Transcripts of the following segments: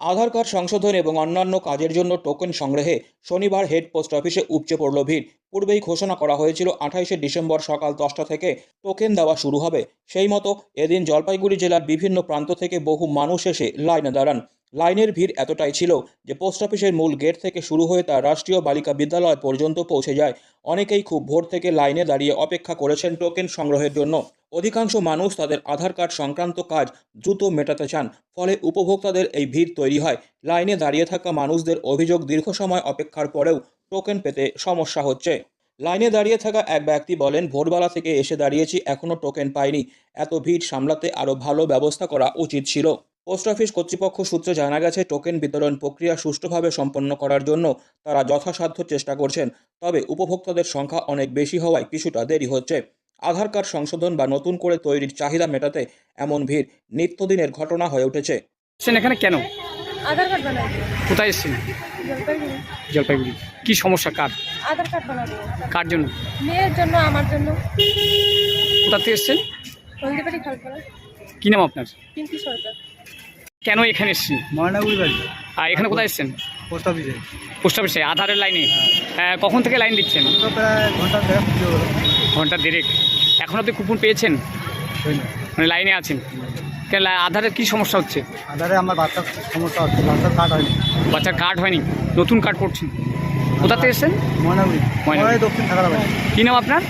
আধার card সংশোধন এবং অন্যান্য কাজের জন্য টোকেন সংগ্রহে শনিবার হেড পোস্ট অফিসে উপচে পড়ল ভিড়। পূর্বেই ঘোষণা করা হয়েছিল, আঠাইশে ডিসেম্বর সকাল দশটা থেকে টোকেন দেওয়া শুরু হবে। সেই মতো এদিন জলপাইগুড়ি জেলার বিভিন্ন প্রান্ত থেকে বহু মানুষ এসে লাইনে দাঁড়ান। লাইনের ভিড় এতটাই ছিল যে পোস্ট অফিসের মূল গেট থেকে শুরু হয়ে তা রাষ্ট্রীয় বালিকা বিদ্যালয় পর্যন্ত পৌঁছে যায়। অনেকেই খুব ভোর থেকে লাইনে দাঁড়িয়ে অপেক্ষা করেছেন টোকেন সংগ্রহের জন্য। অধিকাংশ মানুষ তাদের আধার কার্ড সংক্রান্ত কাজ দ্রুত মেটাতে চান, ফলে উপভোক্তাদের এই ভিড় তৈরি হয়। লাইনে দাঁড়িয়ে থাকা মানুষদের অভিযোগ দীর্ঘ সময় অপেক্ষার পরেও টোকেন পেতে সমস্যা হচ্ছে। লাইনে দাঁড়িয়ে থাকা এক ব্যক্তি বলেন, ভোরবেলা থেকে এসে দাঁড়িয়েছি এখনও টোকেন পাইনি। এত ভিড় সামলাতে আরও ভালো ব্যবস্থা করা উচিত ছিল। পোস্ট অফিস কর্তৃপক্ষ সূত্রে জানা গেছে টোকেন বিতরণ প্রক্রিয়া সুষ্ঠুভাবে সম্পন্ন করার জন্য তারা যথাসাধ্য চেষ্টা করছেন তবে উপভোক্তাদের সংখ্যা অনেক বেশি হওয়ায় কিছুটা দেরি হচ্ছে। আধার কার্ড সংশোধন বা নতুন করে তৈরির চাহিদা মেটাতে এমন ভিড় নিত্যদিনের ঘটনা হয়ে উঠেছে। এখানে কেন? আধার কার্ড বানাবো। কোথায় এসছেন? জলপাইগুড়ি। জলপাইগুড়ি। কি সমস্যা? কার? আধার কার্ড বানাবো। কার জন্য? মেয়ের জন্য আমার জন্য। কোথা থেকে এসছেন? হলদিবাড়ি খালপাড়া। কি নাম আপনার? পিঙ্কি সরকার। কেন এখানে এসছেন? ময়নাগুড়ি বাড়ি আর এখানে কোথায় এসছেন? পোস্ট অফিসে। পোস্ট অফিসে আধারের লাইনে? আহ, কখন থেকে লাইন দিচ্ছেন? তো প্রায় ঘণ্টা দেড় ঘণ্টা দেড়েক। এখন আপনি কুপন পেয়েছেন? মানে লাইনে আছেন? কেন আধারের কী সমস্যা হচ্ছে? আধারে আমার বাচ্চার সমস্যা হচ্ছে বাচ্চার কার্ড হয়নি। বাচ্চার কার্ড হয়নি? নতুন কার্ড করছেন কোথা থেকে এসছেন। ময়নাগুড়ি। দক্ষিণ থাকার কি নাম আপনার?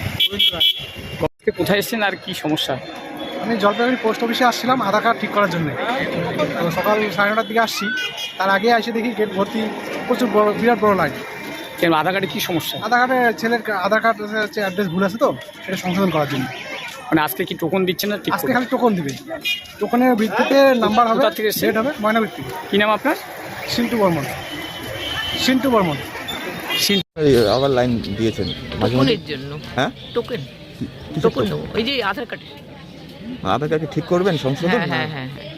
কোথায় এসছেন আর কি সমস্যা? আমি জলপাইগুড়ি পোস্ট অফিসে আসছিলাম আধার কার্ড ঠিক করার জন্য। তো সকাল সাড়ে নটার দিকে আসছি। তার আগে এসে দেখি গেট ভর্তি প্রচুর বড় বিরাট বড় লাইন কেন আধার কার্ডে কী সমস্যা? আধার কার্ডে ছেলের আধার কার্ড হচ্ছে অ্যাড্রেস ভুল আছে তো সেটা সংশোধন করার জন্য। মানে আজকে কি টোকন দিচ্ছে না আজকে খালি টোকন দিবে। টোকনের ভিত্তিতে নাম্বার হবে থেকে? ডেট হবে ময়না থেকে কি নাম আপনার? সিন্টু বর্মন। সিন্টু বর্মন। আবার লাইন দিয়েছেন। টোকনের জন্য। হ্যাঁ? Token token? ওই যে আধার কার্ডে আধার কার্ডকে ঠিক করবেন সংশোধন? হ্যাঁ হ্যাঁ হ্যাঁ। হ্যাঁ।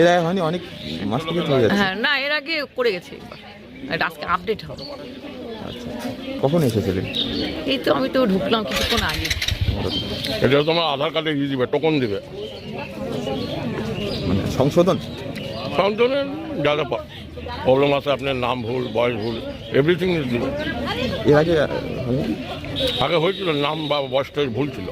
এর আগে হয়নি অনেক মাস থেকে চলে যাচ্ছে। হ্যাঁ না এর আগে করে গেছে এটা আজকে আপডেট হবে। আচ্ছা কখন এসেছিলেন? এই তো আমি তো ঢুকলাম কিছুক্ষণ আগে। এটা তোমার আধার কার্ডে দিয়ে দিবে টোকন দিবে? মানে সংশোধন? সংশোধনের যারা প্রবলেম আছে আপনার নাম ভুল বয়স ভুল এভরিথিং দিবে। এর আগে আগে হয়েছিল নাম বা বয়সটা ভুল ছিল।